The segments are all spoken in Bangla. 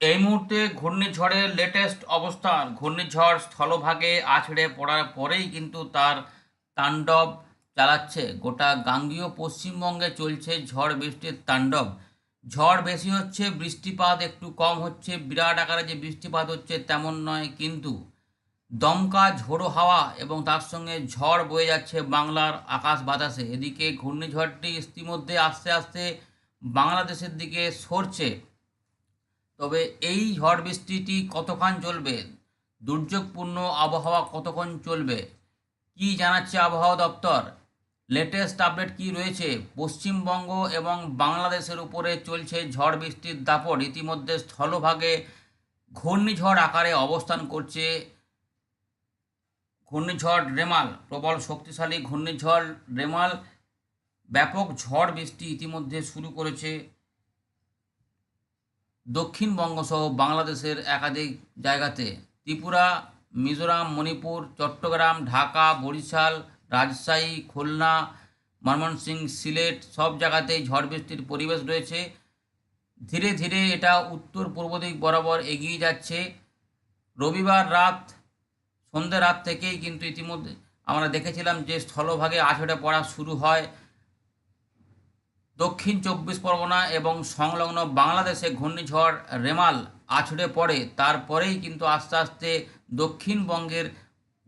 এই মুহূর্তে ঘূর্ণিঝড়ের লেটেস্ট অবস্থান। ঘূর্ণিঝড় স্থলভাগে আছড়ে পড়ার পরেই কিন্তু তার তাণ্ডব চালাচ্ছে। গোটা গাঙ্গীয় পশ্চিমবঙ্গে চলছে ঝড় বৃষ্টির তাণ্ডব। ঝড় বেশি হচ্ছে, বৃষ্টিপাত একটু কম হচ্ছে। বিরাট আকারে যে বৃষ্টিপাত হচ্ছে তেমন নয় কিন্তু। দমকা ঝোড়ো হাওয়া এবং তার সঙ্গে ঝড় বয়ে যাচ্ছে বাংলার আকাশ বাতাসে। এদিকে ঘূর্ণিঝড়টি ইতিমধ্যে আস্তে আস্তে বাংলাদেশের দিকে সরছে। তবে এই ঝড় বৃষ্টিটি কতক্ষণ চলবে? দুর্যোগপূর্ণ আবহাওয়া কতক্ষণ চলবে? কি জানাচ্ছে আবহাওয়া দপ্তর? লেটেস্ট আপডেট কি রয়েছে? পশ্চিমবঙ্গ এবং বাংলাদেশের উপরে চলছে ঝড় বৃষ্টির দাপট। ইতিমধ্যে স্থলভাগে ঘূর্ণিঝড় আকারে অবস্থান করছে ঘূর্ণিঝড় রেমাল, প্রবল শক্তিশালী ঘূর্ণিঝড় রেমাল। ব্যাপক ঝড় বৃষ্টি ইতিমধ্যে শুরু করেছে দক্ষিণবঙ্গ সহ বাংলাদেশের একাধিক জায়গাতে ত্রিপুরা, মিজোরাম, মণিপুর, চট্টগ্রাম, ঢাকা, বরিশাল, রাজশাহী, খুলনা, ময়মনসিংহ, সিলেট সব জায়গাতেই ঝড় বৃষ্টির পরিবেশ রয়েছে। ধীরে ধীরে এটা উত্তর পূর্ব দিক বরাবর এগিয়ে যাচ্ছে। রবিবার রাত, সন্ধ্যে রাত থেকেই কিন্তু ইতিমধ্যে আমরা দেখেছিলাম যে স্থলভাগে আছড়ে পড়া শুরু হয়। দক্ষিণ চব্বিশ পরগনা এবং সংলগ্ন বাংলাদেশে ঘূর্ণিঝড় রেমাল আছড়ে পড়ে। তারপরেই কিন্তু আস্তে আস্তে দক্ষিণবঙ্গের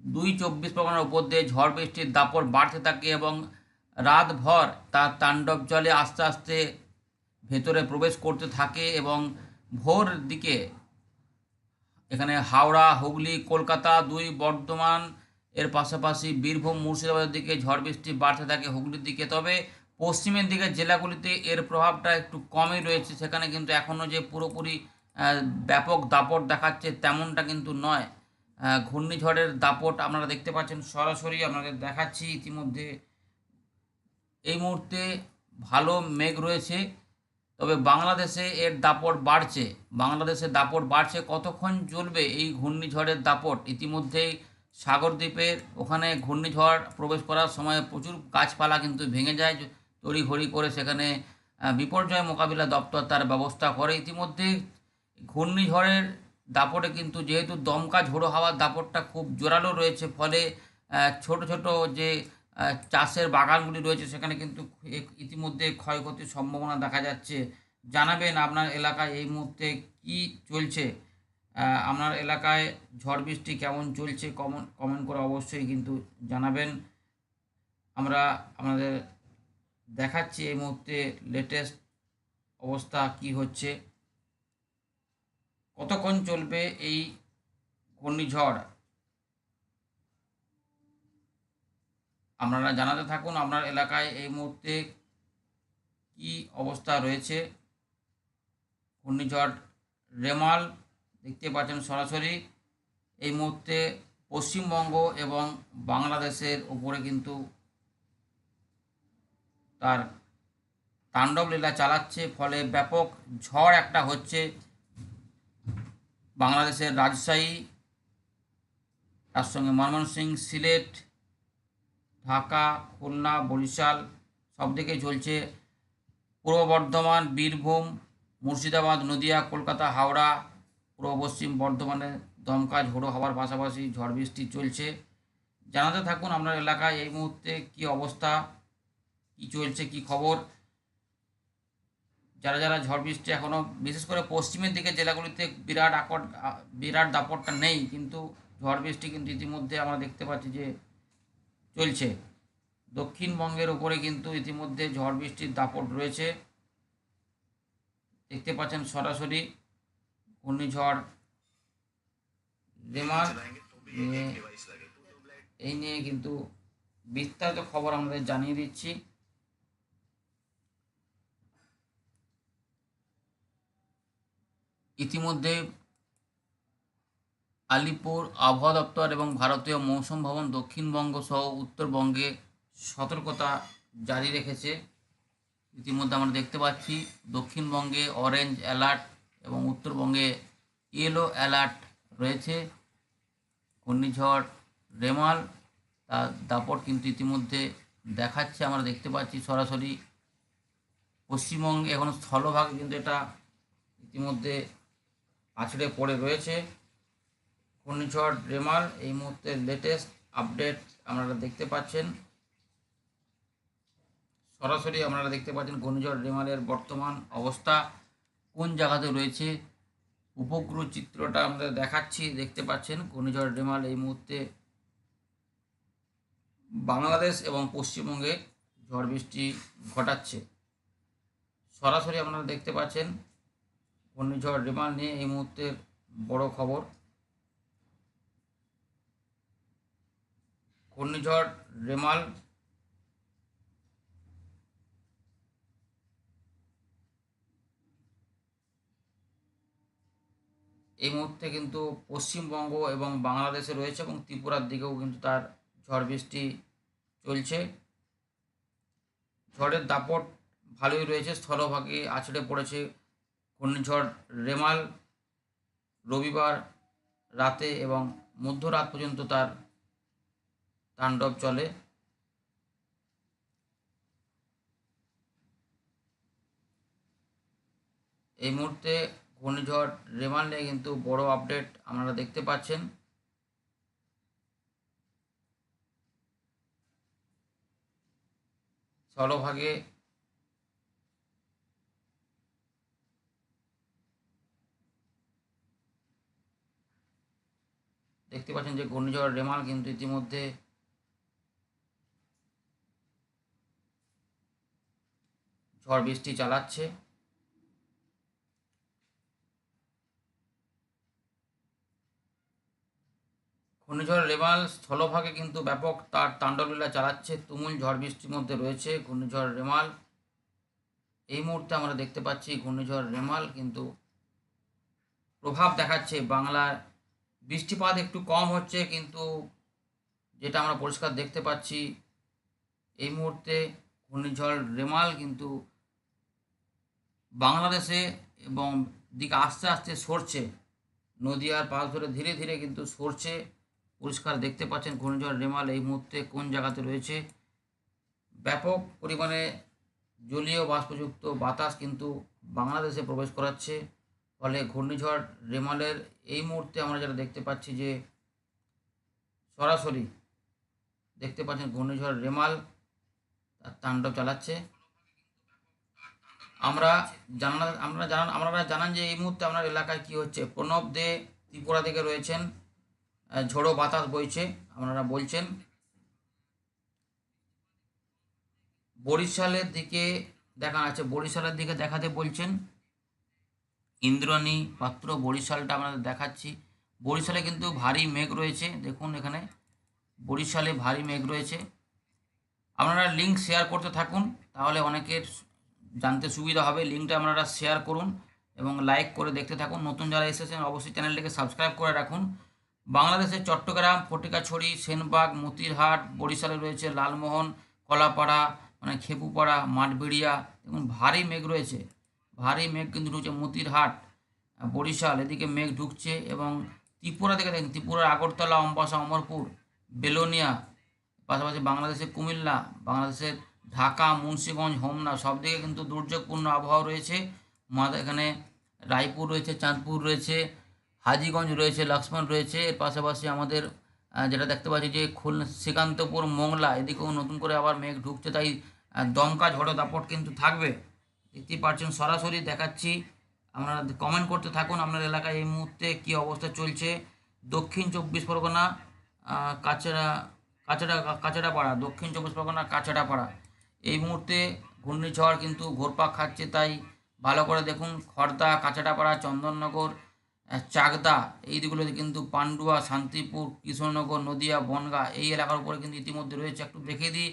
দুই চব্বিশ পরগনার উপর দিয়ে ঝড় বৃষ্টির দাপট বাড়তে থাকে এবং রাতভর তার তাণ্ডব জলে আস্তে আস্তে ভেতরে প্রবেশ করতে থাকে এবং ভোর দিকে এখানে হাওড়া, হুগলি, কলকাতা, দুই বর্ধমান, এর পাশাপাশি বীরভূম, মুর্শিদাবাদের দিকে ঝড় বৃষ্টি বাড়তে থাকে হুগলির দিকে। তবে পশ্চিমের দিকে জেলাগুলিতে এর প্রভাবটা একটু কমই রয়েছে, সেখানে কিন্তু এখনও যে পুরোপুরি ব্যাপক দাপট দেখাচ্ছে তেমনটা কিন্তু নয়। ঘূর্ণিঝড়ের দাপট আপনারা দেখতে পাচ্ছেন, সরাসরি আপনাদের দেখাচ্ছি ইতিমধ্যে। এই মুহূর্তে ভালো মেঘ রয়েছে, তবে বাংলাদেশে এর দাপট বাড়ছে। বাংলাদেশের দাপট বাড়ছে, কতক্ষণ চলবে এই ঘূর্ণিঝড়ের দাপট? ইতিমধ্যেই সাগরদ্বীপের ওখানে ঘূর্ণিঝড় প্রবেশ করার সময় প্রচুর গাছপালা কিন্তু ভেঙে যায় তড়িঘড়ি করে সেখানে বিপর্যয় মোকাবিলা দপ্তর তার ব্যবস্থা করে। ইতিমধ্যে ঘূর্ণিঝড়ের দাপটে কিন্তু যেহেতু দমকা ঝোড়ো হাওয়ার দাপটটা খুব জোরালো রয়েছে, ফলে ছোট ছোট যে চাষের বাগানগুলি রয়েছে সেখানে কিন্তু ইতিমধ্যে ক্ষয়ক্ষতির সম্ভাবনা দেখা যাচ্ছে। জানাবেন আপনার এলাকায় এই মুহূর্তে কি চলছে? আপনার এলাকায় ঝড় বৃষ্টি কেমন চলছে? কমন, কমেন্ট করে অবশ্যই কিন্তু জানাবেন। আমরা, আমাদের দেখাচ্ছি এই মুহূর্তে লেটেস্ট অবস্থা কি হচ্ছে। কতক্ষণ চলবে এই ঘূর্ণিঝড়? আপনারা জানাতে থাকুন আপনার এলাকায় এই মুহূর্তে কি অবস্থা রয়েছে। ঘূর্ণিঝড় রেমাল দেখতে পাচ্ছেন সরাসরি। এই মুহূর্তে পশ্চিমবঙ্গ এবং বাংলাদেশের উপরে কিন্তু তার তাণ্ডব লীলা চালাচ্ছে, ফলে ব্যাপক ঝড় একটা হচ্ছে। বাংলাদেশের রাজশাহী, তার সঙ্গে ময়মনসিংহ সিলেট, ঢাকা, খুলনা, বরিশাল সব দিকে চলছে পূর্ব বর্ধমান, বীরভূম, মুর্শিদাবাদ, নদিয়া, কলকাতা, হাওড়া, পূর্ব পশ্চিম বর্ধমানে দমকা, ঝোড়ো হওয়ার পাশাপাশি ঝড় বৃষ্টি চলছে। জানাতে থাকুন আপনার এলাকায় এই মুহূর্তে কি অবস্থা। কি চলছে, কি খবর? যারা যারা ঝড় বৃষ্টি এখনও বিশেষ করে পশ্চিমের দিকে জেলাগুলিতে বিরাট আকট বিরাট দাপটটা নেই, কিন্তু ঝড় বৃষ্টি কিন্তু ইতিমধ্যে আমরা দেখতে পাচ্ছি যে চলছে। দক্ষিণবঙ্গের উপরে কিন্তু ইতিমধ্যে ঝড় বৃষ্টির দাপট রয়েছে। দেখতে পাচ্ছেন সরাসরি ঘূর্ণিঝড় নিয়ে এই নিয়ে কিন্তু বিস্তারিত খবর আমাদের জানিয়ে দিচ্ছি। ইতিমধ্যে আলিপুর আবহাওয়া দপ্তর এবং ভারতীয় মৌসুম ভবন দক্ষিণবঙ্গ সহ উত্তরবঙ্গে সতর্কতা জারি রেখেছে। ইতিমধ্যে আমরা দেখতে পাচ্ছি, দক্ষিণবঙ্গে অরেঞ্জ অ্যালার্ট এবং উত্তরবঙ্গে ইয়েলো অ্যালার্ট রয়েছে। ঘূর্ণিঝড় রেমাল তার দাপট কিন্তু ইতিমধ্যে দেখাচ্ছে। আমরা দেখতে পাচ্ছি সরাসরি পশ্চিমবঙ্গে এখন স্থলভাগে কিন্তু এটা ইতিমধ্যে আছড়ে পড়ে রয়েছে। ঘূর্ণিঝড় রেমাল এই মুহূর্তে লেটেস্ট আপডেট আপনারা দেখতে পাচ্ছেন। সরাসরি আপনারা দেখতে পাচ্ছেন ঘূর্ণিঝড় রেমালের বর্তমান অবস্থা, কোন জায়গাতে রয়েছে, উপগ্রহ চিত্রটা আমরা দেখাচ্ছি, দেখতে পাচ্ছেন ঘূর্ণিঝড় রেমাল এই মুহূর্তে বাংলাদেশ এবং পশ্চিমবঙ্গে ঝড় বৃষ্টি ঘটাচ্ছে। সরাসরি আপনারা দেখতে পাচ্ছেন ঘূর্ণিঝড় রেমাল নিয়ে এই মুহূর্তের বড় খবর। ঘূর্ণিঝড় রেমাল এই মুহূর্তে কিন্তু পশ্চিমবঙ্গ এবং বাংলাদেশে রয়েছে এবং ত্রিপুরার দিকেও কিন্তু তার ঝড় বৃষ্টি চলছে। ঝড়ের দাপট ভালোই রয়েছে, স্থলভাগে আছড়ে পড়েছে ঘূর্ণিঝড় রেমাল রবিবার রাতে এবং মধ্যরাত পর্যন্ত তার তাণ্ডব চলে। এই মুহূর্তে ঘূর্ণিঝড় রেমাল নিয়ে কিন্তু বড় আপডেট আপনারা দেখতে পাচ্ছেন। স্থলভাগে দেখতে পাচ্ছেন যে ঘূর্ণিঝড় রেমাল কিন্তু ইতিমধ্যে ঝড় বৃষ্টি চালাচ্ছে। ঘূর্ণিঝড় রেমাল স্থলভাগে কিন্তু ব্যাপক তার তাণ্ডবলীলা চালাচ্ছে। তুমুল ঝড় বৃষ্টির মধ্যে রয়েছে ঘূর্ণিঝড় রেমাল। এই মুহূর্তে আমরা দেখতে পাচ্ছি ঘূর্ণিঝড় রেমাল কিন্তু প্রভাব দেখাচ্ছে বাংলার বৃষ্টিপাত একটু কম হচ্ছে, কিন্তু যেটা আমরা পরিষ্কার দেখতে পাচ্ছি, এই মুহূর্তে ঘূর্ণিঝড় রেমাল কিন্তু বাংলাদেশে এবং দিকে আস্তে আস্তে সরছে। নদীয়ার পাশ ধরে ধীরে ধীরে কিন্তু সরছে। পরিষ্কার দেখতে পাচ্ছেন ঘূর্ণিঝড় রেমাল এই মুহূর্তে কোন জায়গাতে রয়েছে। ব্যাপক পরিমাণে জলীয় বাষ্পযুক্ত বাতাস কিন্তু বাংলাদেশে প্রবেশ করাচ্ছে। ফলে ঘূর্ণিঝড় রেমালের এই মুহূর্তে আমরা যেটা দেখতে পাচ্ছি যে সরাসরি দেখতে পাচ্ছেন ঘূর্ণিঝড় রেমাল, তার তাণ্ডব চালাচ্ছে। আমরা জানা, আমরা জানান আপনারা জানান যে এই মুহূর্তে আপনার এলাকায় কি হচ্ছে। প্রণব দে ত্রিপুরা থেকে রয়েছেন ঝোড়ো বাতাস বইছে, আপনারা বলছেন। বরিশালের দিকে দেখা আছে বরিশালের দিকে দেখাতে বলছেন। ইন্দ্রাণী পাত্র বরিশালটা আপনাদের দেখাচ্ছি। বরিশালে কিন্তু ভারী মেঘ রয়েছে। দেখুন এখানে, বরিশালে ভারী মেঘ রয়েছে। আপনারা লিঙ্ক শেয়ার করতে থাকুন, তাহলে অনেকের জানতে সুবিধা হবে। লিঙ্কটা আপনারা শেয়ার করুন এবং লাইক করে দেখতে থাকুন। নতুন যারা এসেছেন, অবশ্যই চ্যানেলটিকে সাবস্ক্রাইব করে রাখুন। বাংলাদেশের চট্টগ্রাম, ফটিকাছড়ি, সেনবাগ, মতিরহাট, বরিশালে রয়েছে লালমোহন, কলাপাড়া মানে খেপুপাড়া, মাঠবেড়িয়া। এবং ভারী মেঘ রয়েছে। ভারী মেঘ কিন্তু ঢুকছে মতিরহাট বরিশাল, এদিকে মেঘ ঢুকছে এবং ত্রিপুরা থেকে দেখেন, ত্রিপুরার আগরতলা, অম্বাসা, অমরপুর, বেলোনিয়া, পাশাপাশি বাংলাদেশের কুমিল্লা, বাংলাদেশের ঢাকা, মুন্সিগঞ্জ, হোমনা, সব দিকে কিন্তু দুর্যোগপূর্ণ আবহাওয়া রয়েছে। এখানে রায়পুর রয়েছে, চাঁদপুর রয়েছে, হাজিগঞ্জ রয়েছে, লক্ষ্মণ রয়েছে, এর পাশাপাশি আমাদের যেটা দেখতে পাচ্ছি যে খুলনা, শ্রীকান্তপুর, মোংলা, এদিকেও নতুন করে আবার মেঘ ঢুকছে, তাই দমকা ঝড়ো দাপট কিন্তু থাকবে। দেখতেই পাচ্ছেন সরাসরি দেখাচ্ছি। আপনারা কমেন্ট করতে থাকুন আপনার এলাকায় এই মুহূর্তে কী অবস্থা চলছে। দক্ষিণ চব্বিশ পরগনা কাছড়া কাছড়া, কাছড়াপাড়া, দক্ষিণ চব্বিশ পরগনা, কাছড়াপাড়া। এই মুহূর্তে ঘূর্ণিঝড় কিন্তু ঘোরপাক খাচ্ছে, তাই ভালো করে দেখুন খড়দা কাছাটাপাড়া চন্দননগর চাকদা, এই দিকগুলোতে কিন্তু পান্ডুয়া, শান্তিপুর কৃষ্ণনগর নদিয়া, বনগা এই এলাকার উপরে কিন্তু ইতিমধ্যে রয়েছে। একটু দেখে দিই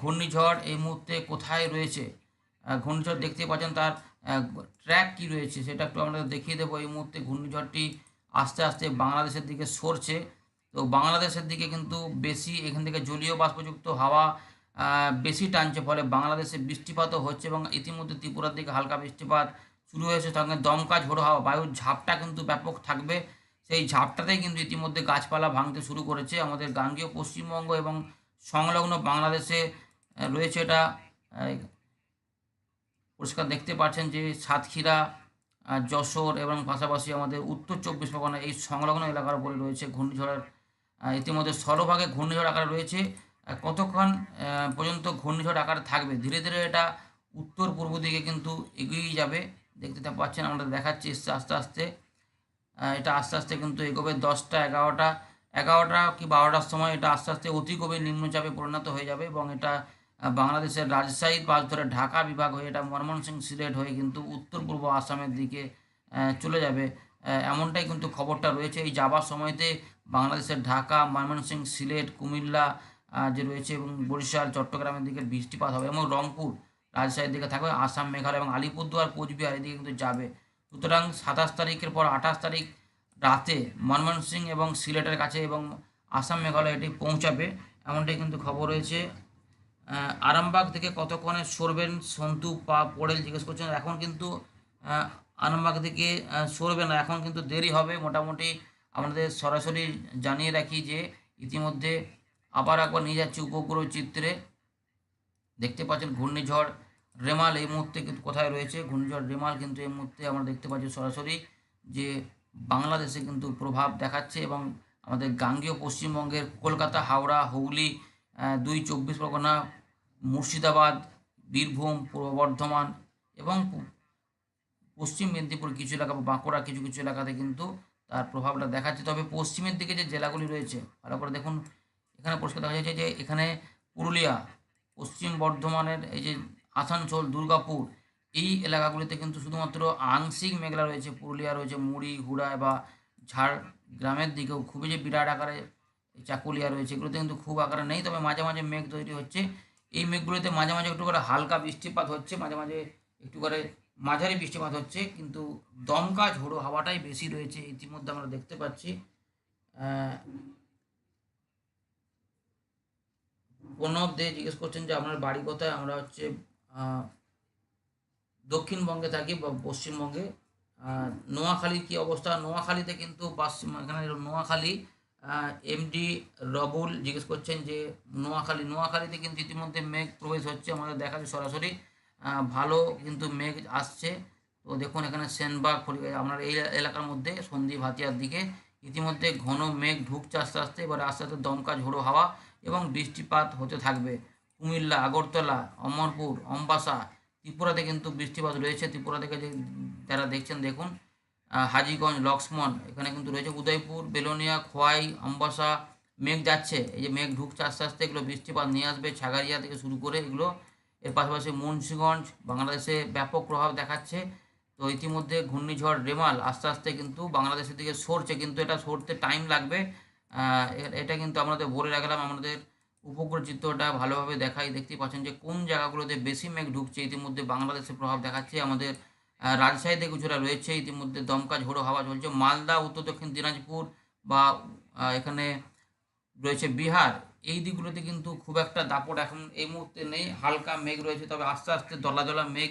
ঘূর্ণিঝড় এই মুহূর্তে কোথায় রয়েছে? ঘূর্ণিঝড় দেখতে পাচ্ছেন, তার ট্র্যাক কি রয়েছে সেটা একটু আপনাদের দেখিয়ে দেবো। এই মুহূর্তে ঘূর্ণিঝড়টি আস্তে আস্তে বাংলাদেশের দিকে সরছে। তো বাংলাদেশের দিকে কিন্তু বেশি, এখান থেকে জলীয় বাষ্পযুক্ত হাওয়া বেশি টানছে, ফলে বাংলাদেশে বৃষ্টিপাতও হচ্ছে এবং ইতিমধ্যে ত্রিপুরার দিকে হালকা বৃষ্টিপাত শুরু হয়েছে। সঙ্গে দমকা ঝোড়ো হাওয়া বায়ুর ঝাপটা কিন্তু ব্যাপক থাকবে। সেই ঝাপটাতেই কিন্তু ইতিমধ্যে গাছপালা ভাঙতে শুরু করেছে। আমাদের গাঙ্গীয়, পশ্চিমবঙ্গ এবং সংলগ্ন বাংলাদেশে রয়েছে এটা পরিষ্কার দেখতে পাচ্ছেন যে সাতক্ষীরা যশোর এবং পাশাপাশি আমাদের উত্তর চব্বিশ পরগনা এই সংলগ্ন এলাকার উপরে রয়েছে ঘূর্ণিঝড়ের ইতিমধ্যে স্থলভাগে ঘূর্ণিঝড় আকারে রয়েছে। কতক্ষণ পর্যন্ত ঘূর্ণিঝড় আকারে থাকবে? ধীরে ধীরে এটা উত্তর পূর্ব দিকে কিন্তু এগিয়ে যাবে। দেখতে পাচ্ছেন আমরা দেখাচ্ছি আস্তে আস্তে। এটা আস্তে আস্তে কিন্তু এগোবে দশটা, এগারোটা এগারোটা কি বারোটার সময় এটা আস্তে আস্তে অতি গভীর নিম্নচাপে পরিণত হয়ে যাবে এবং এটা বাংলাদেশের রাজশাহী পাশ ধরে ঢাকা বিভাগ হয়ে এটা ময়মনসিংহ সিলেট হয়ে কিন্তু উত্তর পূর্ব আসামের দিকে চলে যাবে। এমনটাই কিন্তু খবরটা রয়েছে। এই যাবার সময়তে বাংলাদেশের ঢাকা ময়মনসিংহ সিলেট, কুমিল্লা যে রয়েছে এবং বরিশাল, চট্টগ্রামের দিকে বৃষ্টিপাত হবে। এবং রংপুর রাজশাহীর দিকে থাকবে, আসাম, মেঘালয় এবং আলিপুরদুয়ার, কোচবিহার এদিকে কিন্তু যাবে। সুতরাং সাতাশ তারিখের পর আঠাশ তারিখ রাতে ময়মনসিংহ এবং সিলেটের কাছে এবং আসাম, মেঘালয় এটি পৌঁছাবে, এমনটাই কিন্তু খবর রয়েছে। আরামবাগ থেকে কতক্ষণে সরবেন? সন্তু পা পড়েল জিজ্ঞেস করছেন। এখন কিন্তু আরামবাগ থেকে সরবে না। এখন কিন্তু দেরি হবে। মোটামুটি আমাদের সরাসরি জানিয়ে রাখি যে, ইতিমধ্যে আবার একবার নিয়ে যাচ্ছি উপগ্রহ চিত্রে। দেখতে পাচ্ছেন ঘূর্ণিঝড় রেমাল এই মুহূর্তে কিন্তু কোথায় রয়েছে? ঘূর্ণিঝড় রেমাল কিন্তু এই মুহূর্তে আমরা দেখতে পাচ্ছি সরাসরি যে, বাংলাদেশে কিন্তু প্রভাব দেখাচ্ছে এবং আমাদের গাঙ্গেয় পশ্চিমবঙ্গের কলকাতা, হাওড়া, হুগলি দুই চব্বিশ পরগনা, মুর্শিদাবাদ, বীরভূম, পূর্ব বর্ধমান এবং পশ্চিম মেদিনীপুর কিছু এলাকা বা বাঁকুড়া কিছু কিছু এলাকাতে কিন্তু তার প্রভাবটা দেখাচ্ছে। তবে পশ্চিমের দিকে যে জেলাগুলি রয়েছে, ভালো করে দেখুন, এখানে পরিষ্কার দেখা যাচ্ছে যে এখানে পুরুলিয়া, পশ্চিম বর্ধমানের এই যে আসানসোল, দুর্গাপুর, এই এলাকাগুলিতে কিন্তু শুধুমাত্র আংশিক মেঘলা রয়েছে। পুরুলিয়া রয়েছে মুড়ি, হুড়া বা ঝাড়গ্রামের দিকেও। খুবই যে বিরাট আকারে চাকুলিয়া রয়েছে, এগুলোতে কিন্তু খুব আকারে নেই, তবে মাঝে মাঝে মেঘ তৈরি হচ্ছে। এই মেঘগুলোতে মাঝে মাঝে একটু করে হালকা বৃষ্টিপাত হচ্ছে, মাঝে মাঝে একটু করে মাঝারি বৃষ্টিপাত হচ্ছে, কিন্তু দমকা ঝোড়ো হাওয়াটাই বেশি রয়েছে ইতিমধ্যে আমরা দেখতে পাচ্ছি। প্রণব দে জিজ্ঞেস করছেন যে আপনার বাড়ি কোথায়? আমরা হচ্ছে দক্ষিণবঙ্গে থাকি, বা পশ্চিমবঙ্গে। নোয়াখালীর কি অবস্থা? নোয়াখালীতে কিন্তু পশ্চিম এখানে নোয়াখালী এমডি রবুল জিজ্ঞেস করছেন যে নোয়াখালী, নোয়াখালীতে কিন্তু ইতিমধ্যে মেঘ প্রবেশ হচ্ছে, আমাদের দেখা যায় সরাসরি ভালো কিন্তু মেঘ আসছে। তো দেখুন এখানে সেনবাগ আপনার এই এলাকার মধ্যে সন্দ্বীপ হাতিয়ার দিকে ইতিমধ্যে ঘন মেঘ ঢুকছে আস্তে আস্তে। এবার আস্তে আস্তে দমকা ঝোড়ো হাওয়া এবং বৃষ্টিপাত হতে থাকবে। কুমিল্লা, আগরতলা, অমরপুর, অম্বাসা, ত্রিপুরাতে কিন্তু বৃষ্টিপাত রয়েছে। ত্রিপুরা থেকে যে যারা দেখছেন, দেখুন। হাজীগঞ্জ, লক্ষ্মণ, এখানে কিন্তু রয়েছে উদয়পুর, বেলোনিয়া, খোয়াই, অম্বাসা, মেঘ যাচ্ছে। এই যে মেঘ ঢুকছে আস্তে আস্তে, এগুলো বৃষ্টিপাত নিয়ে আসবে ছাগারিয়া থেকে শুরু করে এগুলো। এর পাশাপাশি মুন্সিগঞ্জ, বাংলাদেশে ব্যাপক প্রভাব দেখাচ্ছে। তো ইতিমধ্যে ঘূর্ণিঝড় রেমাল আস্তে আস্তে কিন্তু বাংলাদেশের দিকে সরছে, কিন্তু এটা সরতে টাইম লাগবে। এটা কিন্তু আমাদের বলে রাখলাম, আমাদের উপগ্রহ চিত্রটা ভালোভাবে দেখাই। দেখতেই পাচ্ছেন যে কোন জায়গাগুলোতে বেশি মেঘ ঢুকছে, ইতিমধ্যে বাংলাদেশে প্রভাব দেখাচ্ছে। আমাদের রাজশাহীতে কিছুটা রয়েছে। ইতিমধ্যে দমকা ঝোড়ো হাওয়া চলছে। মালদা, উত্তর দক্ষিণ দিনাজপুর বা এখানে রয়েছে বিহার। এই দিকগুলোতে কিন্তু খুব একটা দাপট এখন এই মুহূর্তে নেই। হালকা মেঘ রয়েছে, তবে আস্তে আস্তে দলা দলা মেঘ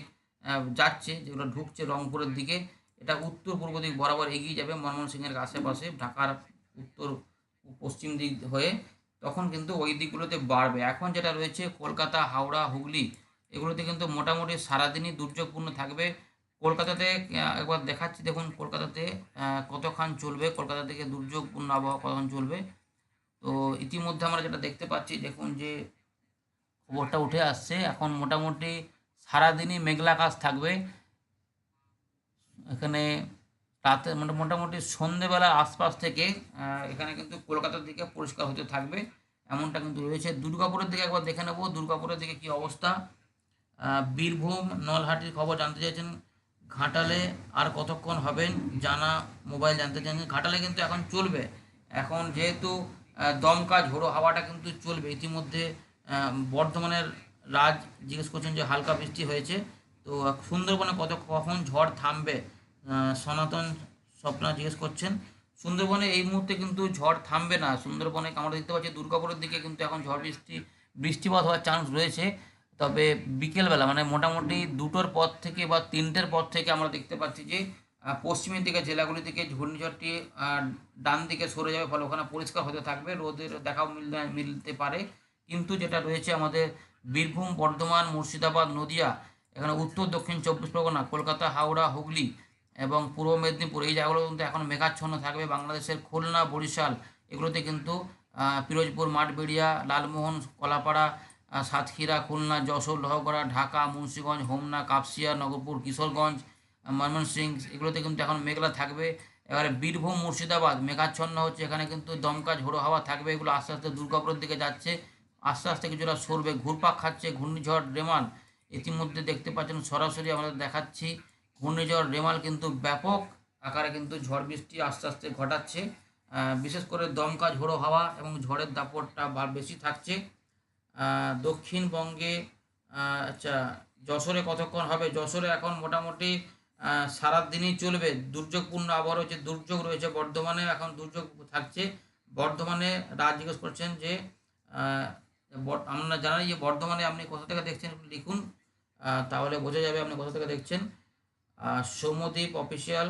যাচ্ছে, যেগুলো ঢুকছে রংপুরের দিকে। এটা উত্তর পূর্ব দিক বরাবর এগিয়ে যাবে ময়মনসিংহের আশেপাশে, ঢাকার উত্তর পশ্চিম দিক হয়ে। তখন কিন্তু ওই দিকগুলোতে বাড়বে। এখন যেটা রয়েছে, কলকাতা, হাওড়া, হুগলি, এগুলোতে কিন্তু মোটামুটি সারাদিনই দুর্যোগপূর্ণ থাকবে। কলকাতাতে একবার দেখাচ্ছি, দেখুন কলকাতাতে কতক্ষণ চলবে, কলকাতা থেকে দুর্যোগপূর্ণ আবহাওয়া কতক্ষণ চলবে। তো ইতিমধ্যে আমরা যেটা দেখতে পাচ্ছি, দেখুন যে খবরটা উঠে আসছে, এখন মোটামুটি সারাদিনই মেঘলা আকাশ থাকবে। এখানে রাতে মানে মোটামুটি সন্ধেবেলা আশপাশ থেকে এখানে কিন্তু কলকাতার দিকে পরিষ্কার হতে থাকবে, এমনটা কিন্তু রয়েছে। দুর্গাপুরের দিকে একবার দেখে নেব, দুর্গাপুরের দিকে কি অবস্থা। বীরভূম, নলহাটির খবর জানতে চাইছেন ঘাটালে আর কতক্ষণ হবেন জানা, মোবাইল জানতে চাইছেন ঘাটালে কিন্তু এখন চলবে। এখন যেহেতু দমকা, ঝোড়ো হাওয়াটা কিন্তু চলবে। ইতিমধ্যে বর্ধমানের রাজ জিজ্ঞেস করছেন যে হালকা বৃষ্টি হয়েছে। তো সুন্দরবনে কত, কখন ঝড় থামবে? সনাতন স্বপ্না জিজ্ঞেস করছেন। সুন্দরবনে এই মুহূর্তে কিন্তু ঝড় থামবে না। সুন্দরবনে আমরা দেখতে পাচ্ছি দুর্গাপুরের দিকে কিন্তু এখন ঝড় বৃষ্টি, বৃষ্টিপাত হওয়ার চান্স রয়েছে। তবে বিকেলবেলা মানে মোটামুটি দুটোর পর থেকে বা তিনটের পর থেকে আমরা দেখতে পাচ্ছি যে পশ্চিমের দিকে জেলাগুলি থেকে ঘূর্ণিঝড়টি ডান দিকে সরে যাবে, ফলে ওখানে পরিষ্কার হতে থাকবে, রোদের দেখাও মিলতে পারে। কিন্তু যেটা রয়েছে আমাদের বীরভূম, বর্ধমান, মুর্শিদাবাদ, নদিয়া, এখানে উত্তর, দক্ষিণ চব্বিশ পরগনা, কলকাতা, হাওড়া, হুগলি এবং পূর্ব মেদিনীপুর, এই জায়গাগুলো কিন্তু এখন মেঘাচ্ছন্ন থাকবে। বাংলাদেশের খুলনা, বরিশাল, এগুলোতে কিন্তু পিরোজপুর, মাঠবেড়িয়া, লালমোহন, কলাপাড়া সাতক্ষীরা, খুলনা, যশোর, লোহগড়া, ঢাকা, মুন্সিগঞ্জ, হোমনা, কাপসিয়া, নগরপুর, কিশোরগঞ্জ ময়মনসিংহ এগুলোতে কিন্তু এখন মেঘলা থাকবে। এবারে বীরভূম, মুর্শিদাবাদ, মেঘাচ্ছন্ন হচ্ছে। এখানে কিন্তু দমকা ঝোড়ো হাওয়া থাকবে। এগুলো আস্তে আস্তে দুর্গাপুরের দিকে যাচ্ছে। আস্তে আস্তে কিছুটা সরবে, ঘুরপাক খাচ্ছে, ঘূর্ণিঝড়, রেমাল। ইতিমধ্যে দেখতে পাচ্ছেন সরাসরি আমরা দেখাচ্ছি, ঘূর্ণিঝড়, রেমাল কিন্তু ব্যাপক আকারে কিন্তু ঝড় বৃষ্টি আস্তে আস্তে ঘটাচ্ছে। বিশেষ করে দমকা ঝোড়ো হাওয়া এবং ঝড়ের দাপটটা বেশি থাকছে। দক্ষিণবঙ্গে আচ্ছা যশোরে কতক্ষণ হবে? যশোরে এখন মোটামুটি সারাদিনই চলবে। দুর্যোগপূর্ণ আবহাওয়া রয়েছে দুর্যোগ রয়েছে বর্ধমানে এখন দুর্যোগ থাকছে। বর্ধমানে রাজ জিজ্ঞেস করছেন যে আমরা জানাই যে বর্ধমানে আপনি কোথা থেকে দেখছেন লিখুন। তাহলে বোঝা যাবে আপনি কোথা থেকে দেখছেন। আহ, সৌম্যদ্বীপ অফিসিয়াল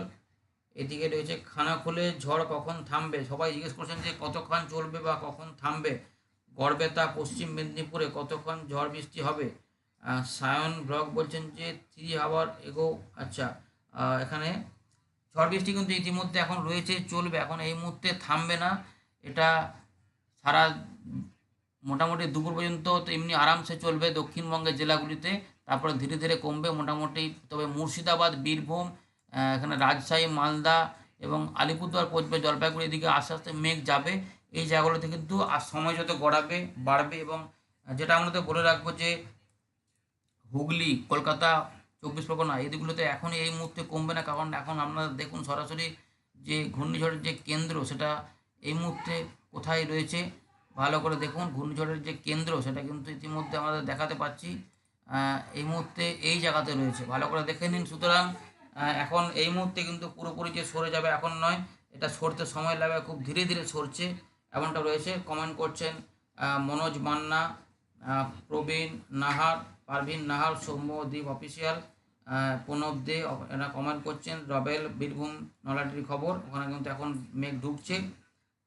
এদিকে রয়েছে খানাখুলে ঝড় কখন থামবে? সবাই জিজ্ঞেস করছেন যে কতক্ষণ চলবে বা কখন থামবে? গড়বেতা পশ্চিম মেদিনীপুরে কতক্ষণ ঝড় বৃষ্টি হবে? সায়ন ব্লক বলছেন যে থ্রি আওয়ার এগো আচ্ছা এখানে ঝড় বৃষ্টি কিন্তু ইতিমধ্যে এখন রয়েছে, চলবে, এখন এই মুহূর্তে থামবে না। এটা সারা মোটামুটি দুপুর পর্যন্ত তো এমনি আরামসে চলবে দক্ষিণবঙ্গের জেলাগুলিতে, তারপরে ধীরে ধীরে কমবে মোটামুটি। তবে মুর্শিদাবাদ, বীরভূম এখানে রাজশাহী, মালদা এবং আলিপুরদুয়ার পৌঁছবে জলপাইগুড়ি এদিকে আস্তে আস্তে মেঘ যাবে। এই জায়গাগুলোতে কিন্তু আর সময় যত গড়াবে, বাড়বে এবং যেটা আমরা তো বলে রাখব যে হুগলি, কলকাতা, চব্বিশ পরগনা এই দিকগুলোতে এখন এই মুহূর্তে কমবে না। কারণ এখন আপনারা দেখুন সরাসরি যে ঘূর্ণিঝড়ের যে কেন্দ্র, সেটা এই মুহূর্তে কোথায় রয়েছে, ভালো করে দেখুন। ঘূর্ণিঝড়ের যে কেন্দ্র, সেটা কিন্তু ইতিমধ্যে আমাদের দেখাতে পাচ্ছি। এই মুহূর্তে এই জায়গাতে রয়েছে। ভালো করে দেখে নিন। সুতরাং এখন এই মুহূর্তে কিন্তু পুরোপুরি যে সরে যাবে এখন নয়, এটা সরতে সময় লাগবে, খুব ধীরে ধীরে সরছে। এমনটা রয়েছে। কমেন্ট করছেন মনোজ মান্না প্রবীণ নাহার, পারভিন নাহার সৌম্যদ্বীপ অফিসিয়াল প্রণব দে, এরা কমেন্ট করছেন, রবেল, বীরভূম নলাটির খবর, ওখানে কিন্তু এখন মেঘ ঢুকছে।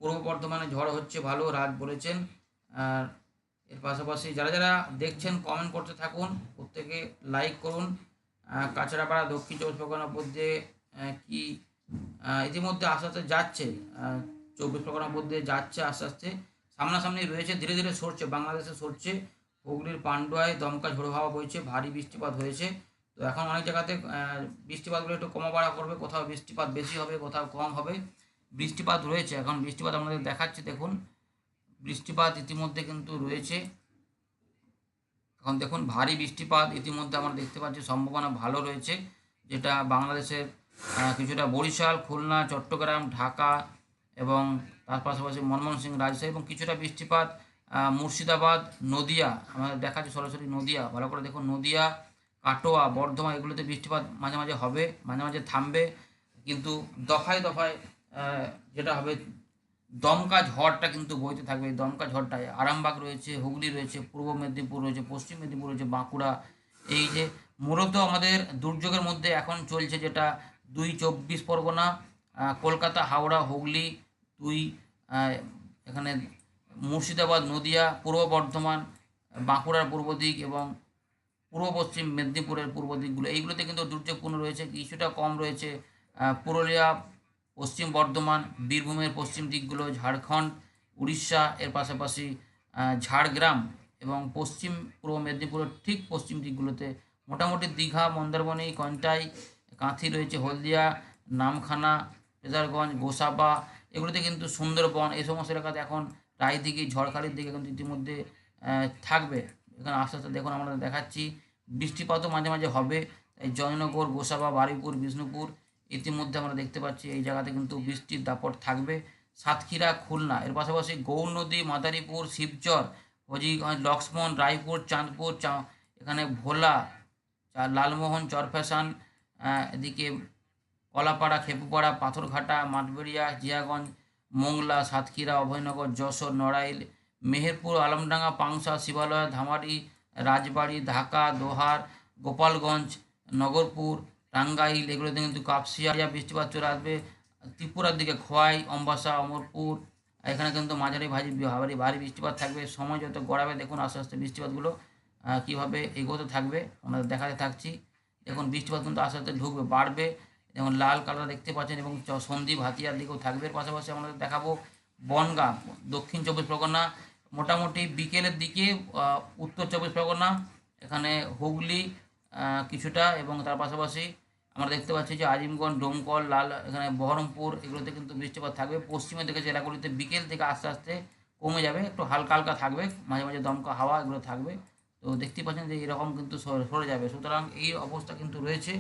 পূর্ব বর্ধমানে ঝড় হচ্ছে ভালো রাজ বলেছেন। আর এর পাশাপাশি যারা যারা দেখছেন কমেন্ট করতে থাকুন, প্রত্যেকে লাইক করুন। কাছড়াপাড়া দক্ষিণ চব্বিশ পরগনার মধ্যে কি ইতিমধ্যে আস্তে আস্তে যাচ্ছে চব্বিশ পরগনার মধ্যে যাচ্ছে আস্তে আস্তে। সামনাসামনি রয়েছে, ধীরে ধীরে সরছে, বাংলাদেশে সরছে। হুগলির পান্ডুয়ায় দমকা ঝোড়ো হাওয়া বইছে, ভারী বৃষ্টিপাত হয়েছে। তো এখন অনেক জায়গাতে বৃষ্টিপাতগুলো একটু কমা বাড়া করবে, কোথাও বৃষ্টিপাত বেশি হবে, কোথাও কম হবে। বৃষ্টিপাত রয়েছে এখন, বৃষ্টিপাত আমাদের দেখাচ্ছে, দেখুন। বৃষ্টিপাত ইতিমধ্যে কিন্তু রয়েছে। এখন দেখুন, ভারী বৃষ্টিপাত ইতিমধ্যে আমরা দেখতে পাচ্ছি, সম্ভাবনা ভালো রয়েছে। যেটা বাংলাদেশের কিছুটা বরিশাল, খুলনা, চট্টগ্রাম, ঢাকা এবং তার পাশাপাশি ময়মনসিংহ রাজশাহী এবং কিছুটা বৃষ্টিপাত মুর্শিদাবাদ, নদিয়া, আমাদের দেখাচ্ছে সরাসরি নদিয়া। ভালো করে দেখুন, নদিয়া, কাটোয়া, বর্ধমান, এগুলোতে বৃষ্টিপাত মাঝে মাঝে হবে, মাঝে মাঝে থামবে। কিন্তু দফায় দফায় যেটা হবে, দমকা ঝড়টা কিন্তু বইতে থাকবে। এই দমকা ঝড়টায় আরামবাগ রয়েছে, হুগলি রয়েছে, পূর্ব মেদিনীপুর রয়েছে, পশ্চিম মেদিনীপুর রয়েছে, বাঁকুড়া। এই যে মূলত আমাদের দুর্যোগের মধ্যে এখন চলছে যেটা দুই চব্বিশ পরগনা কলকাতা, হাওড়া, হুগলি আহ, এখানে মুর্শিদাবাদ নদিয়া পূর্ব বর্ধমান বাঁকুড়ার পূর্ব দিক এবং পূর্ব পশ্চিম মেদিনীপুরের পূর্ব দিকগুলো। এইগুলোতে কিন্তু দুর্যোগপূর্ণ রয়েছে কিছুটা কম রয়েছে। পুরুলিয়া পশ্চিম বর্ধমান বীরভূমের পশ্চিম দিকগুলো ঝাড়খণ্ড উড়িষ্যা এর পাশাপাশি ঝাড়গ্রাম এবং পশ্চিম পূর্ব মেদিনীপুরের ঠিক পশ্চিম দিকগুলোতে মোটামুটি দীঘা মন্দারমণি কন্টাই কাঁথি রয়েছে হলদিয়া নামখানা ফেজারগঞ্জ গোসাবা এগুলোতে কিন্তু সুন্দরবন, এই সমস্ত এলাকাতে এখন রায়দিঘি ঝড়খালির দিকে কিন্তু ইতিমধ্যে থাকবে। এখানে আস্তে আস্তে দেখুন আমরা দেখাচ্ছি। বৃষ্টিপাতও মাঝে মাঝে হবে। এই জয়নগর, গোসাবা, বারুইপুর, বিষ্ণুপুর ইতিমধ্যে আমরা দেখতে পাচ্ছি এই জায়গাতে কিন্তু বৃষ্টির দাপট থাকবে। সাতক্ষীরা, খুলনা, এর পাশাপাশি গৌর নদী, মাদারীপুর, শিবচর হজিগঞ্জ লক্ষ্মণ, রায়পুর, চাঁদপুর, চা এখানে ভোলা, লালমোহন, চরফ্যাশন এদিকে কলাপাড়া, খেপুপাড়া, পাথরঘাটা মাঠবেড়িয়া জিয়াগঞ্জ, মোংলা, সাতক্ষীরা, অভয়নগর, যশোর, নড়াইল, মেহেরপুর, আলমডাঙ্গা, পাংশা, শিবালয় ধামারি রাজবাড়ি, ঢাকা, দোহার, গোপালগঞ্জ, নগরপুর, টাঙ্গাইল এগুলোতে কিন্তু কাপসিয়া বৃষ্টিপাত চলে আসবে। ত্রিপুরার দিকে খোয়াই, অম্বাসা, অমরপুর, এখানে কিন্তু মাঝারি ভাজি ভারী ভারী বৃষ্টিপাত থাকবে। সময় যত গড়াবে, দেখুন আস্তে আস্তে বৃষ্টিপাতগুলো কীভাবে এগোতে থাকবে, আমরা দেখাতে থাকছি। দেখুন বৃষ্টিপাত কিন্তু আস্তে আস্তে ঢুকবে, বাড়বে। যেমন লাল কালার দেখতে পাচ্ছেন এবং সন্দ্বীপ হাতিয়ার দিকেও থাকবে। এর পাশাপাশি আমরা দেখাবো বনগাঁ, দক্ষিণ চব্বিশ পরগনা। মোটামুটি বিকেলের দিকে উত্তর চব্বিশ পরগনা, এখানে হুগলি কিছুটা এবং তার পাশাপাশি আমরা দেখতে পাচ্ছি যে আজিমগঞ্জ, ডোমকল, লাল, এখানে বহরমপুর, এগুলোতে কিন্তু বৃষ্টিপাত থাকবে। পশ্চিমের দিকে জেলাগুলিতে বিকেল থেকে আস্তে আস্তে কমে যাবে, একটু হালকা হালকা থাকবে, মাঝে মাঝে দমকা হাওয়া এগুলো থাকবে। তো দেখতে পাচ্ছেন যে এরকম কিন্তু সরে যাবে। সুতরাং এই অবস্থা কিন্তু রয়েছে।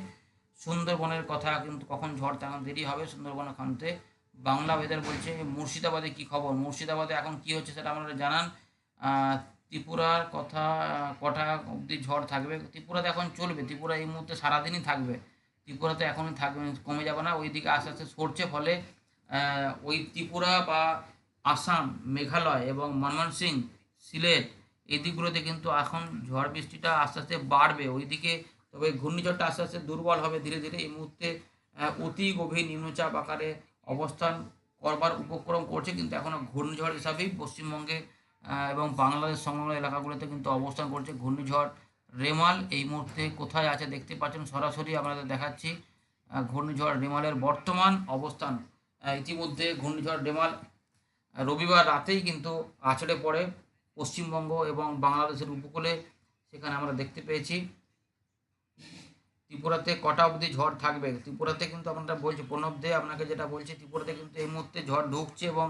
সুন্দরবনের কথা কিন্তু কখন ঝড় তেমন দেরি হবে সুন্দরবন খানতে। বাংলা ওয়েদার বলছে, মুর্শিদাবাদে কি খবর? মুর্শিদাবাদে এখন কি হচ্ছে সেটা আপনারা জানান। ত্রিপুরার কথা কটা অবধি ঝড় থাকবে? ত্রিপুরাতে এখন চলবে, ত্রিপুরা এই মুহূর্তে সারাদিনই থাকবে। ত্রিপুরাতে এখনই থাকবে, কমে যাবে না, ওইদিকে আস্তে আস্তে সরছে ফলে ওই ত্রিপুরা বা আসাম, মেঘালয় এবং ময়মনসিং সিলেট, এই দিকগুলোতে কিন্তু এখন ঝড় বৃষ্টিটা আস্তে আস্তে বাড়বে। ওইদিকে তবে ঘূর্ণিঝড়টা আস্তে আস্তে দুর্বল হবে ধীরে ধীরে। এই মুহূর্তে অতি গভীর নিম্নচাপ আকারে অবস্থান করবার উপক্রম করছে, কিন্তু এখনও ঘূর্ণিঝড় হিসাবেই পশ্চিমবঙ্গে এবং বাংলাদেশ সংলগ্ন এলাকাগুলোতে কিন্তু অবস্থান করছে ঘূর্ণিঝড় রেমাল। এই মুহূর্তে কোথায় আছে দেখতে পাচ্ছেন সরাসরি আপনাদের দেখাচ্ছি ঘূর্ণিঝড় রেমালের বর্তমান অবস্থান। ইতিমধ্যে ঘূর্ণিঝড় রেমাল রবিবার রাতেই কিন্তু আছড়ে পড়ে পশ্চিমবঙ্গ এবং বাংলাদেশের উপকূলে, সেখানে আমরা দেখতে পেয়েছি। ত্রিপুরাতে কটা অবধি ঝড় থাকবে? ত্রিপুরাতে কিন্তু আপনারা বলছি, প্রণব দে আপনাকে যেটা বলছি, ত্রিপুরাতে কিন্তু এই মুহূর্তে ঝড় ঢুকছে এবং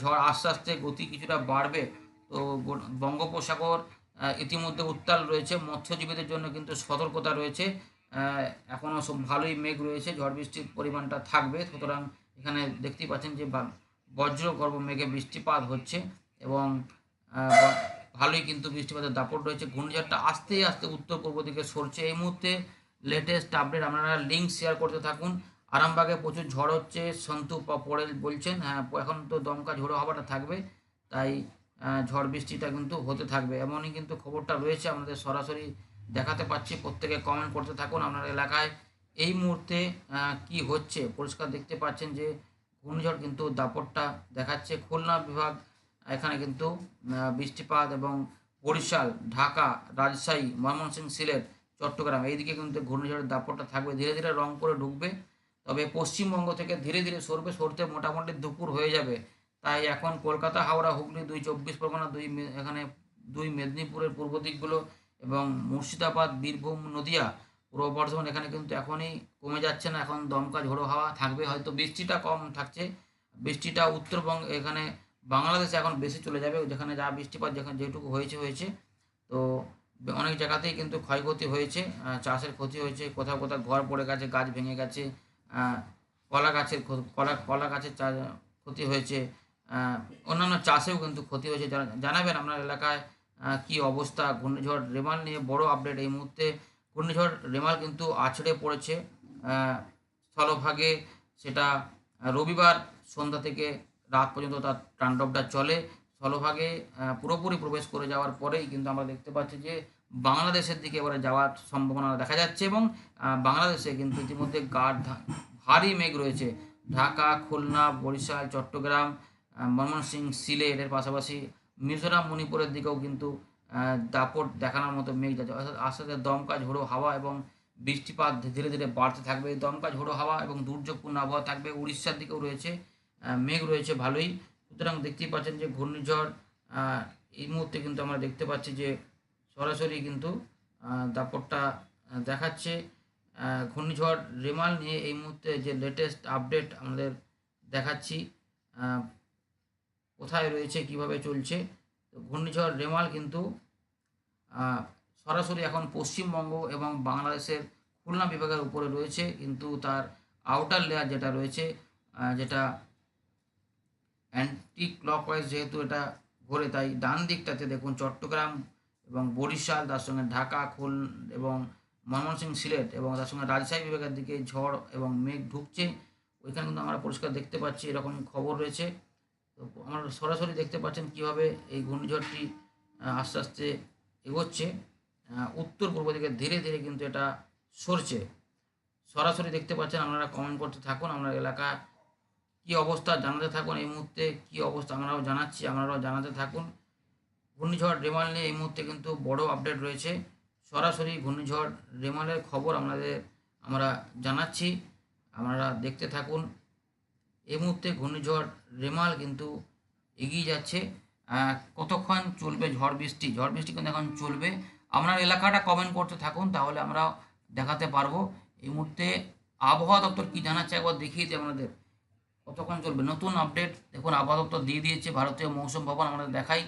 ঝড় আস্তে আস্তে গতি কিছুটা বাড়বে। তো বঙ্গোপসাগর ইতিমধ্যে উত্তাল রয়েছে, মৎস্যজীবীদের জন্য কিন্তু সতর্কতা রয়েছে। এখনও সব ভালোই মেঘ রয়েছে, ঝড় বৃষ্টির পরিমাণটা থাকবে। সুতরাং এখানে দেখতেই পাচ্ছেন যে বজ্র গর্ভ মেঘে বৃষ্টিপাত হচ্ছে এবং ভালোই কিন্তু বৃষ্টিপাতের দাপট রয়েছে। ঘূর্ণিঝড়টা আস্তে আস্তে উত্তর পূর্ব দিকে সরছে। এই মুহূর্তে লেটেস্ট আপডেট আপনারা লিঙ্ক শেয়ার করতে থাকুন। আরামবাগে প্রচুর ঝড় হচ্ছে, সন্তু পড়ে বলছেন। হ্যাঁ এখন তো দমকা ঝোড়ো হওয়াটা থাকবে, তাই ঝড় বৃষ্টিটা কিন্তু হতে থাকবে। এমনই কিন্তু খবরটা রয়েছে আমাদের সরাসরি দেখাতে পাচ্ছি। প্রত্যেকে কমেন্ট করতে থাকুন আপনার এলাকায়। এই মুহূর্তে কি হচ্ছে? পরিষ্কার দেখতে পাচ্ছেন যে, ঘূর্ণিঝড় কিন্তু দাপটটা দেখাচ্ছে। খুলনা বিভাগ, এখানে কিন্তু বৃষ্টিপাত এবং বরিশাল, ঢাকা, রাজশাহী, ময়মনসিংহ, সিলেট চট্টগ্রাম। এইদিকে কিন্তু ঘূর্ণিঝড়ের দাপটটা থাকবে। ধীরে ধীরে রং করে ঢুকবে। তবে পশ্চিমবঙ্গ থেকে ধীরে ধীরে সরবে, সরতে মোটামুটি দুপুর হয়ে যাবে। তাই এখন কলকাতা, হাওড়া, হুগলি, দুই চব্বিশ পরগনা, দুই এখানে দুই মেদিনীপুরের পূর্ব দিকগুলো এবং মুর্শিদাবাদ, বীরভূম, নদিয়া, পূর্ব বর্ধমান এখানে কিন্তু এখনই কমে যাচ্ছে না। এখন দমকা ঝোড়ো হাওয়া থাকবে। হয়তো বৃষ্টিটা কম থাকছে। বৃষ্টিটা উত্তরবঙ্গ এখানে বাংলাদেশে এখন বেশি চলে যাবে। যেখানে যা বৃষ্টিপাত যেখানে যেটুকু হয়েছে হয়েছে। তো অনেক জায়গাতেই কিন্তু ক্ষয়ক্ষতি হয়েছে চাষের ক্ষতি হয়েছে, কোথাও কোথাও ঘর পড়ে গেছে, গাছ ভেঙে গেছে কলা গাছের কলা কলা গাছের ক্ষতি হয়েছে অন্যান্য চাষেও কিন্তু ক্ষতি হয়েছে। জানা- জানাবেন আপনার এলাকায় কি অবস্থা, ঘূর্ণিঝড়, রেমাল নিয়ে বড় আপডেট এই মুহূর্তে ঘূর্ণিঝড়, রেমাল কিন্তু আছড়ে পড়েছে স্থলভাগে। সেটা রবিবার সন্ধ্যা থেকে রাত পর্যন্ত তার তাণ্ডবটা চলে। স্থলভাগে পুরোপুরি প্রবেশ করে যাওয়ার পরেই কিন্তু আমরা দেখতে পাচ্ছি যে বাংলাদেশের দিকে এবারে যাওয়ার সম্ভাবনা দেখা যাচ্ছে এবং বাংলাদেশে কিন্তু ইতিমধ্যে গাঢ় ভারী মেঘ রয়েছে। ঢাকা খুলনা বরিশাল চট্টগ্রাম আহ, ময়মনসিংহ সিলেট এর পাশাপাশি মিজোরাম মণিপুরের দিকেও কিন্তু দাপট দেখানোর মতো মেঘ যাচ্ছে। অর্থাৎ আস্তে আস্তে দমকা ঝোড়ো হাওয়া এবং বৃষ্টিপাত ধীরে ধীরে বাড়তে থাকবে। দমকা ঝোড়ো হাওয়া এবং দুর্যোগপূর্ণ আবহাওয়া থাকবে। উড়িষ্যার দিকেও রয়েছে মেঘ রয়েছে ভালোই। সুতরাং দেখতেই পাচ্ছেন যে ঘূর্ণিঝড় এই মুহূর্তে কিন্তু আমরা দেখতে পাচ্ছি যে সরাসরি কিন্তু দাপটটা দেখাচ্ছে। ঘূর্ণিঝড় রেমাল নিয়ে এই মুহূর্তে যে লেটেস্ট আপডেট আমাদের দেখাচ্ছি কোথায় রয়েছে, কীভাবে চলছে, তো ঘূর্ণিঝড় রেমাল কিন্তু সরাসরি এখন পশ্চিমবঙ্গ এবং বাংলাদেশের খুলনা বিভাগের উপরে রয়েছে, কিন্তু তার আউটার লেয়ার যেটা রয়েছে যেটা অ্যান্টি ক্লকওয়াইজ যেহেতু এটা ঘোরে, তাই ডান দিকটাতে দেখুন চট্টগ্রাম এবং বরিশাল, তার সঙ্গে ঢাকা খুল এবং ময়মনসিংহ, সিলেট এবং তার সঙ্গে রাজশাহী বিভাগের দিকে ঝড় এবং মেঘ ঢুকছে। ওইখানে কিন্তু আমরা পরিষ্কার দেখতে পাচ্ছি, এরকম খবর রয়েছে। তো আমরা সরাসরি দেখতে পাচ্ছেন কীভাবে এই ঘূর্ণিঝড়টি আস্তে আস্তে এগোচ্ছে। উত্তর পূর্ব দিকে ধীরে ধীরে কিন্তু এটা সরছে। সরাসরি দেখতে পাচ্ছেন, আপনারা কমেন্ট করতে থাকুন। আপনার এলাকা কি অবস্থা? জানাতে থাকুন এই মুহূর্তে কি অবস্থা? আমরাও জানাচ্ছি আপনারাও জানাতে থাকুন। ঘূর্ণিঝড় রেমাল নিয়ে এই মুহূর্তে কিন্তু বড় আপডেট রয়েছে। সরাসরি ঘূর্ণিঝড় রেমালের খবর আপনাদের, আমরা জানাচ্ছি। আপনারা দেখতে থাকুন। এই মুহূর্তে ঘূর্ণিঝড় রেমাল কিন্তু এগিয়ে যাচ্ছে। কতক্ষণ চলবে ঝড় বৃষ্টি? ঝড় বৃষ্টি কিন্তু এখন চলবে। আপনার এলাকাটা কমেন্ট করতে থাকুন, তাহলে আমরা দেখাতে পারব। এই মুহূর্তে আবহাওয়া দপ্তর কী জানাচ্ছে একবার দেখিয়ে দিই আপনাদের। কতক্ষণ চলবে? নতুন আপডেট দেখুন দপ্তর দিয়ে দিয়েছে ভারতীয় মৌসুম ভবন আমাদের দেখাই।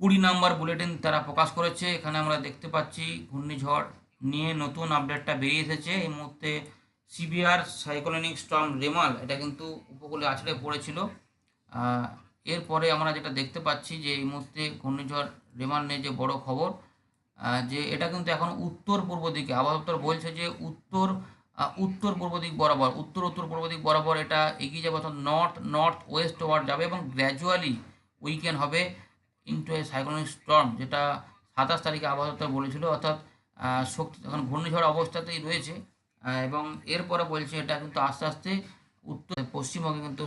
কুড়ি নাম্বার বুলেটিন তারা প্রকাশ করেছে, এখানে আমরা দেখতে পাচ্ছি ঘূর্ণিঝড় নিয়ে নতুন আপডেটটা বেরিয়ে এসেছে। এই মুহূর্তে সিবিআর সাইক্লোনিক স্টর্ম রেমাল এটা কিন্তু উপকূলে আছড়ে পড়েছিল। এরপরে আমরা যেটা দেখতে পাচ্ছি যে এই মুহূর্তে ঘূর্ণিঝড় রেমাল নিয়ে যে বড় খবর যে এটা কিন্তু এখন উত্তর পূর্ব দিকে আবহাওয়া দপ্তর বলছে যে উত্তর উত্তর পূর্ব দিক বরাবর। উত্তর উত্তর পূর্ব দিক বরাবর এটা এগিয়ে যাবে, অর্থাৎ নর্থ নর্থ ওয়েস্ট ওয়ার্ড যাবে এবং গ্র্যাজুয়ালি উইকেন্ড হবে ইন্টু এ সাইক্লোনিক স্টর্ম যেটা সাতাশ তারিখে আবহাওয়া দপ্তর বলেছিল, অর্থাৎ শক্তি, এখন ঘূর্ণিঝড় অবস্থাতেই রয়েছে এবং এরপরে বলছে এটা কিন্তু আস্তে আস্তে উত্তর, পশ্চিমবঙ্গে কিন্তু